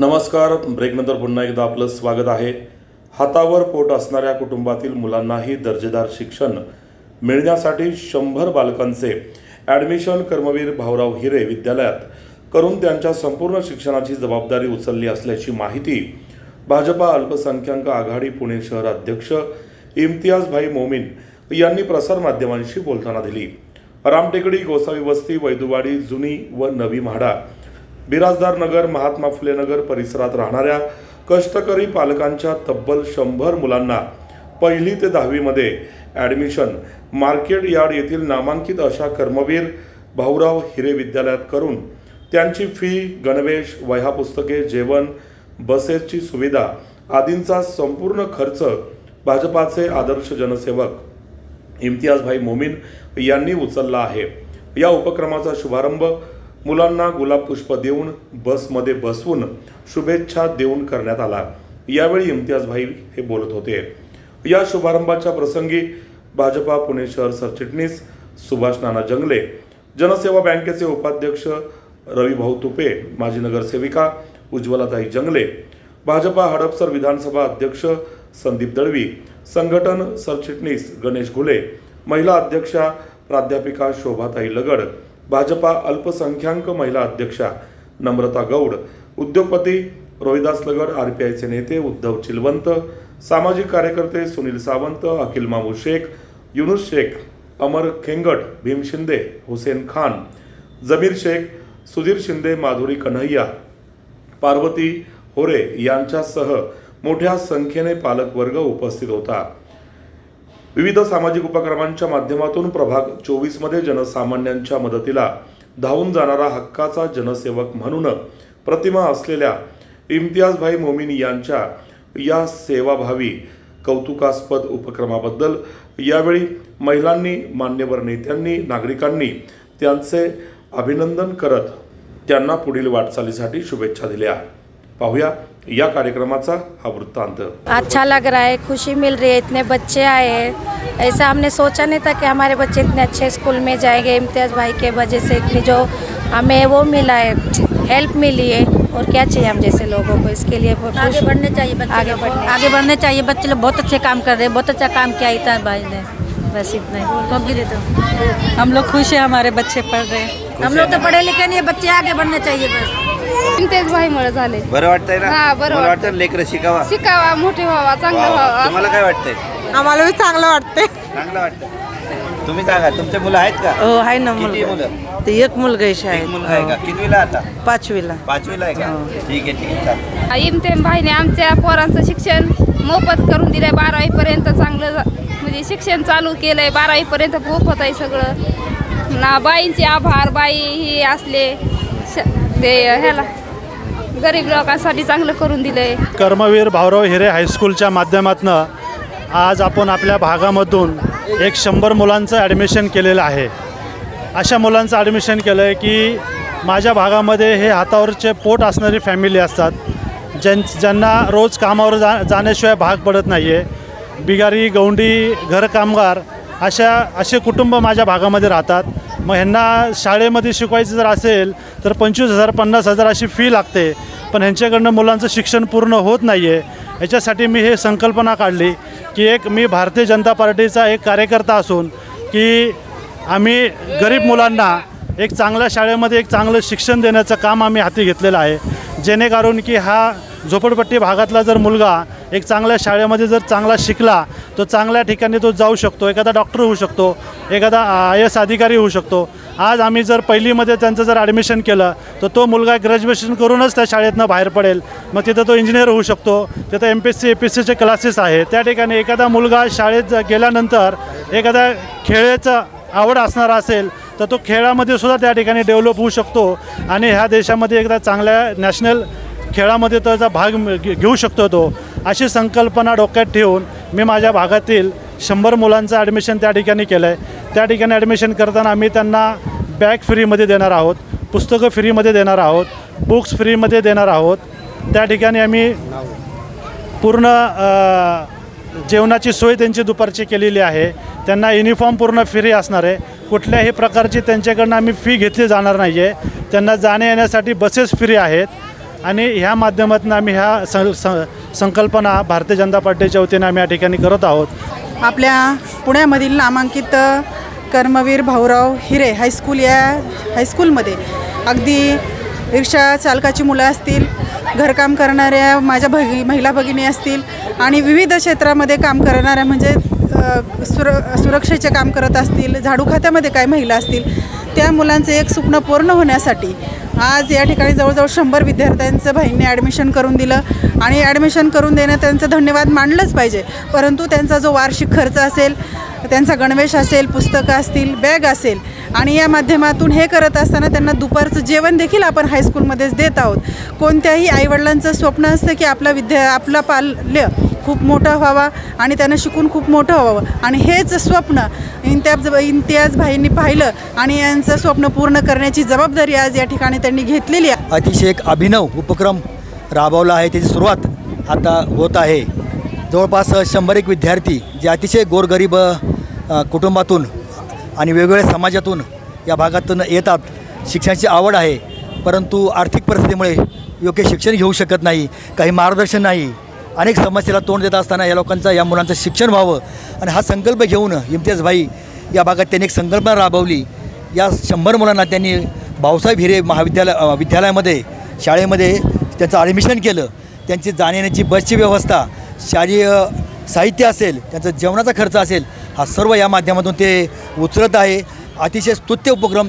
नमस्कार ब्रेकनंतर पुन्हा एकदा आपलं स्वागत आहे. हातावर पोट असणाऱ्या कुटुंबातील मुलांनाही दर्जेदार शिक्षण मिळण्यासाठी शंभर बालकांचे ॲडमिशन कर्मवीर भाऊराव हिरे विद्यालयात करून त्यांच्या संपूर्ण शिक्षणाची जबाबदारी उचलली असल्याची माहिती भाजपा अल्पसंख्याक आघाडी पुणे शहर अध्यक्ष इम्तियाजभाई मोमीन यांनी प्रसारमाध्यमांशी बोलताना दिली. रामटेकडी गोसावी वस्ती वैदुवाडी जुनी व नवी म्हाडा बिराजदार नगर महात्मा फुले नगर परिसरात राहणाऱ्या कष्टकरी पालकांच्या तब्बल शंभर मुलांना पहिली ते दहावीमध्ये ॲडमिशन मार्केट यार्ड येथील नामांकित अशा कर्मवीर भाऊराव हिरे विद्यालयात करून त्यांची फी गणवेश वह्या पुस्तके जेवण बसेसची सुविधा आदींचा संपूर्ण खर्च भाजपाचे आदर्श जनसेवक इम्तियाजभाई मोमीन यांनी उचलला आहे. या उपक्रमाचा शुभारंभ मुलांना गुलाब पुष्प देऊन बसमध्ये बसवून शुभेच्छा देऊन करण्यात आला. यावेळी इम्तियाजभाई हे बोलत होते. या शुभारंभाच्या प्रसंगी भाजपा पुणे शहर सरचिटणीस सुभाष नाना जंगले जनसेवा बँकेचे उपाध्यक्ष रविभाऊ तुपे माजी नगरसेविका उज्ज्वलाताई जंगले भाजपा हडपसर विधानसभा अध्यक्ष संदीप दळवी संघटन सरचिटणीस गणेश घुले महिला अध्यक्षा प्राध्यापिका शोभाताई लगड भाजपा अल्पसंख्याक महिला अध्यक्षा नम्रता गौड उद्योगपती रोहिदास लगड आर पी आयचे नेते उद्धव चिलवंत सामाजिक कार्यकर्ते सुनील सावंत अखिल मामू शेख युनुस शेख अमर खेंगट भीम शिंदे हुसेन खान जमीर शेख सुधीर शिंदे माधुरी कन्हैया पार्वती होरे यांच्यासह मोठ्या संख्येने पालकवर्ग उपस्थित होता. विविध सामाजिक उपक्रमांच्या माध्यमातून प्रभाग चोवीसमध्ये जनसामान्यांच्या मदतीला धावून जाणारा हक्काचा जनसेवक म्हणून प्रतिमा असलेल्या इम्तियाजभाई मोमीन यांच्या या सेवाभावी कौतुकास्पद उपक्रमाबद्दल यावेळी महिलांनी मान्यवर नेत्यांनी नागरिकांनी त्यांचे अभिनंदन करत त्यांना पुढील वाटचालीसाठी शुभेच्छा दिल्या. पाहूया या कार्यक्रमाचा हा वृत्तांत. अच्छा लग रहा है खुशी मिल रही है इतने बच्चे आए हैं। ऐसा हमने सोचा नहीं था कि हमारे बच्चे इतने अच्छे स्कूल में जाएँगे इम्तियाज़ भाई के वजह से इतनी जो हमें वो मिला है हेल्प मिली है। और क्या चाहिए हम जैसे लोगों को इसके लिए बहुत आगे बढ़ने चाहिए बच्चे आगे बढ़ने। आगे बढ़ने चाहिए बच्चे लोग बहुत अच्छे काम कर रहे हैं बहुत अच्छा काम किया इतना भाई ने। बस इतना ही। कब गिरे तो? हम लोग खुश हैं हमारे बच्चे पढ़ रहे हैं। हम लोग तो पढ़े लिखे नहीं बच्चे आगे बढ़ने चाहिए बस। इम्तियाज भाईमुळे झाले. बरं वाटतंय ना? हा, बरं. वाटतं लेकर शिकावा? शिकावा मोठे व्हावा चांगलं वा, वा. व्हावा तुम्हाला काय वाटतंय? आम्हाला बी चांगलं वाटतंय. चांगलं वाटतं तुम्ही सांगा तुमचे मुलं आहेत का? हो आहे ना किती मुलगा मुलं? ते एक मुलगा आहे एक शाळेत मुलगा आहे का? कितवीला आता? हो, पाचवीला. पाचवीला आहे का? ठीक आहे ठीक आहे. चालेल. इम्तियाज भाईने आमच्या पोरांचं शिक्षण मोफत करून दिलंय. बारावीपर्यंत चांगलं जा- म्हणजे शिक्षण चालू केलंय. बारावीपर्यंत मोफत आहे सगळं. ना बाईंचे आभार बाई ही असले. ते ह्याला गरीब लोकांसाठी चांगलं करून दिलंय. कर्मवीर भाऊराव हिरे हायस्कूलच्या माध्यमातून आज आपण आपल्या भागामधून एक शंभर मुलांचं ॲडमिशन केलेलं आहे. अशा मुलांचं ॲडमिशन केलं आहे की माझ्या भागामध्ये हे हातावरचे पोट असणारी फॅमिली असतात. ज्यां ज्यांना रोज कामावर जा जाण्याशिवाय भाग पडत नाही आहे बिगारी गौंडी घरकामगार अशा असे कुटुंब माझ्या भागामध्ये राहतात. मग ह्यांना शाळेमध्ये शिकवायचं जर असेल तर पंचवीस हजार पन्नास हजार अशी फी लागते. पण ह्यांच्याकडनं मुलांचं शिक्षण पूर्ण होत नाही आहे याच्यासाठी मी हे संकल्पना काढली की एक मी भारतीय जनता पार्टीचा एक कार्यकर्ता असून की आम्ही गरीब मुलांना एक चांगल्या शाळेमध्ये एक चांगलं शिक्षण देण्याचं काम आम्ही हाती घेतलेलं आहे. जेणेकरून की हा झोपडपट्टी भागातला जर मुलगा एक चांगल्या शाळेमध्ये जर चांगला शिकला तो चांगल्या ठिकाणी तो जाऊ शकतो. एखादा डॉक्टर होऊ शकतो एखादा आय एस अधिकारी होऊ शकतो. आज आम्ही जर पहिलीमध्ये त्यांचं जर ॲडमिशन केलं तर तो मुलगा ग्रॅज्युएशन करूनच त्या शाळेतनं बाहेर पडेल. मग तिथं तो इंजिनियर होऊ शकतो. तिथं M P S C A P S सीचे क्लासेस आहे त्या ठिकाणी एखादा मुलगा शाळेत गेल्यानंतर एखादा खेळाचं आवड असणारा असेल तर तो खेळामध्ये सुद्धा त्या ठिकाणी डेव्हलप होऊ शकतो. आणि ह्या देशामध्ये एकदा चांगल्या नॅशनल खेळामध्ये त्याचा भाग घे- घेऊ शकतो तो. अशी संकल्पना डोक्यात ठेवून मी माझ्या भागातील शंभर मुलांचं ॲडमिशन त्या ठिकाणी केलं आहे त्या ठिकाणी ॲडमिशन करताना आम्ही त्यांना बॅग फ्रीमध्ये देणार आहोत पुस्तकं फ्रीमध्ये देणार आहोत बुक्स फ्रीमध्ये देणार आहोत. त्या ठिकाणी आम्ही पूर्ण जेवणाची सोय त्यांची दुपारची केलेली आहे. त्यांना युनिफॉर्म पूर्ण फ्री असणार आहे. कुठल्याही प्रकारची त्यांच्याकडनं आम्ही फी घेतली जाणार नाही आहे त्यांना जाण्या येण्यासाठी बसेस फ्री आहेत. आणि ह्या माध्यमातून आम्ही ह्या सं संकल्पना भारतीय जनता पार्टीच्या वतीने आम्ही या ठिकाणी करत आहोत. आपल्या पुण्यामधील नामांकित कर्मवीर भाऊराव हिरे हायस्कूल या हायस्कूलमध्ये अगदी रिक्षा चालकाची मुलं असतील घरकाम करणाऱ्या माझ्या भगी महिला भगिनी असतील आणि विविध क्षेत्रामध्ये काम करणाऱ्या म्हणजे सुर सुरक्षेचे काम करत असतील झाडू खात्यामध्ये काय महिला असतील त्या मुलांचं एक स्वप्न पूर्ण होण्यासाठी आज या ठिकाणी जवळजवळ शंभर विद्यार्थ्यांचं भाईंनी ॲडमिशन करून दिलं आणि ॲडमिशन करून देणं त्यांचं धन्यवाद मानलंच पाहिजे. परंतु त्यांचा जो वार्षिक खर्च असेल त्यांचा गणवेश असेल पुस्तकं असतील बॅग असेल आणि या माध्यमातून हे करत असताना त्यांना दुपारचं जेवण देखील आपण हायस्कूलमध्येच देत आहोत. कोणत्याही आईवडिलांचं स्वप्न असतं की आपला विद्या आपला पाल्य खूप मोठा व्हावा आणि त्यांना शिकून खूप मोठं व्हावं. आणि हेच स्वप्न इम्तियाज इम्तियाज भाईंनी पाहिलं आणि यांचं स्वप्न पूर्ण करण्याची जबाबदारी आज या ठिकाणी त्यांनी घेतलेली आहे. अतिशय एक अभिनव उपक्रम राबवला आहे. त्याची सुरुवात आता होत आहे. जवळपास शंभर एक विद्यार्थी जे अतिशय गोरगरीब कुटुंबातून आणि वेगवेगळ्या समाजातून या भागातून येतात. शिक्षणाची आवड आहे परंतु आर्थिक परिस्थितीमुळे योग्य शिक्षण घेऊ शकत नाही काही मार्गदर्शन नाही. अनेक समस्येला तोंड देत असताना या लोकांचा या मुलांचं शिक्षण व्हावं आणि हा संकल्प घेऊन इम्तियाज भाई या भागात त्यांनी एक संकल्पना राबवली. या शंभर मुलांना त्यांनी भाऊसाहेब हिरे महाविद्यालय विद्यालयामध्ये शाळेमध्ये त्याचं ॲडमिशन केलं. त्यांची जाण्याची बसची व्यवस्था शालेय साहित्य असेल त्यांचा जेवणाचा खर्च असेल हा सर्व या माध्यमातून ते उचलत आहे. अतिशय स्तुत्य उपक्रम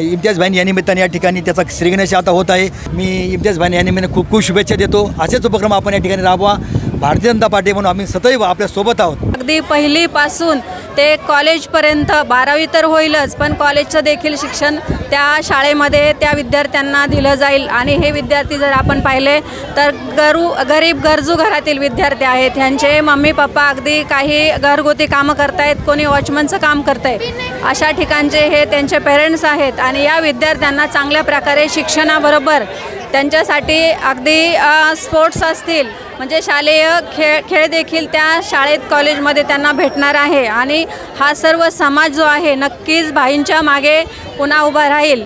इम्तियाज भाईन या निमित्ताने या ठिकाणी त्याचा श्रीगणेश आता होत आहे. मी इम्तियाज भाईन या निमित्ताने खूप खूप शुभेच्छा देतो. असेच उपक्रम आपण या ठिकाणी राबवा. भारतीय जनता पार्टी म्हणून आम्ही सदैव आपल्यासोबत आहोत. अगदी पहिलीपासून ते कॉलेजपर्यंत बारावी तर होईलच पण कॉलेजचं देखील शिक्षण त्या शाळेमध्ये त्या विद्यार्थ्यांना दिलं जाईल. आणि हे विद्यार्थी जर आपण पाहिले तर गरू गरीब गरजू घरातील विद्यार्थी आहेत. ह्यांचे मम्मी पप्पा अगदी काही घरगुती कामं करतायत कोणी वॉचमनचं काम करतंय. अशा ठिकाणचे हे त्यांचे पेरेंट्स आहेत. आणि या विद्यार्थ्यांना चांगल्या प्रकारे शिक्षणाबरोबर त्यांच्यासाठी अगदी स्पोर्ट्स असतील म्हणजे शालेय खेळ खेळ देखील त्या शाळेत कॉलेजमध्ये त्यांना भेटणार आहे. आणि हा सर्व समाज जो आहे नक्कीच भाईंच्या मागे पुन्हा उभा राहील.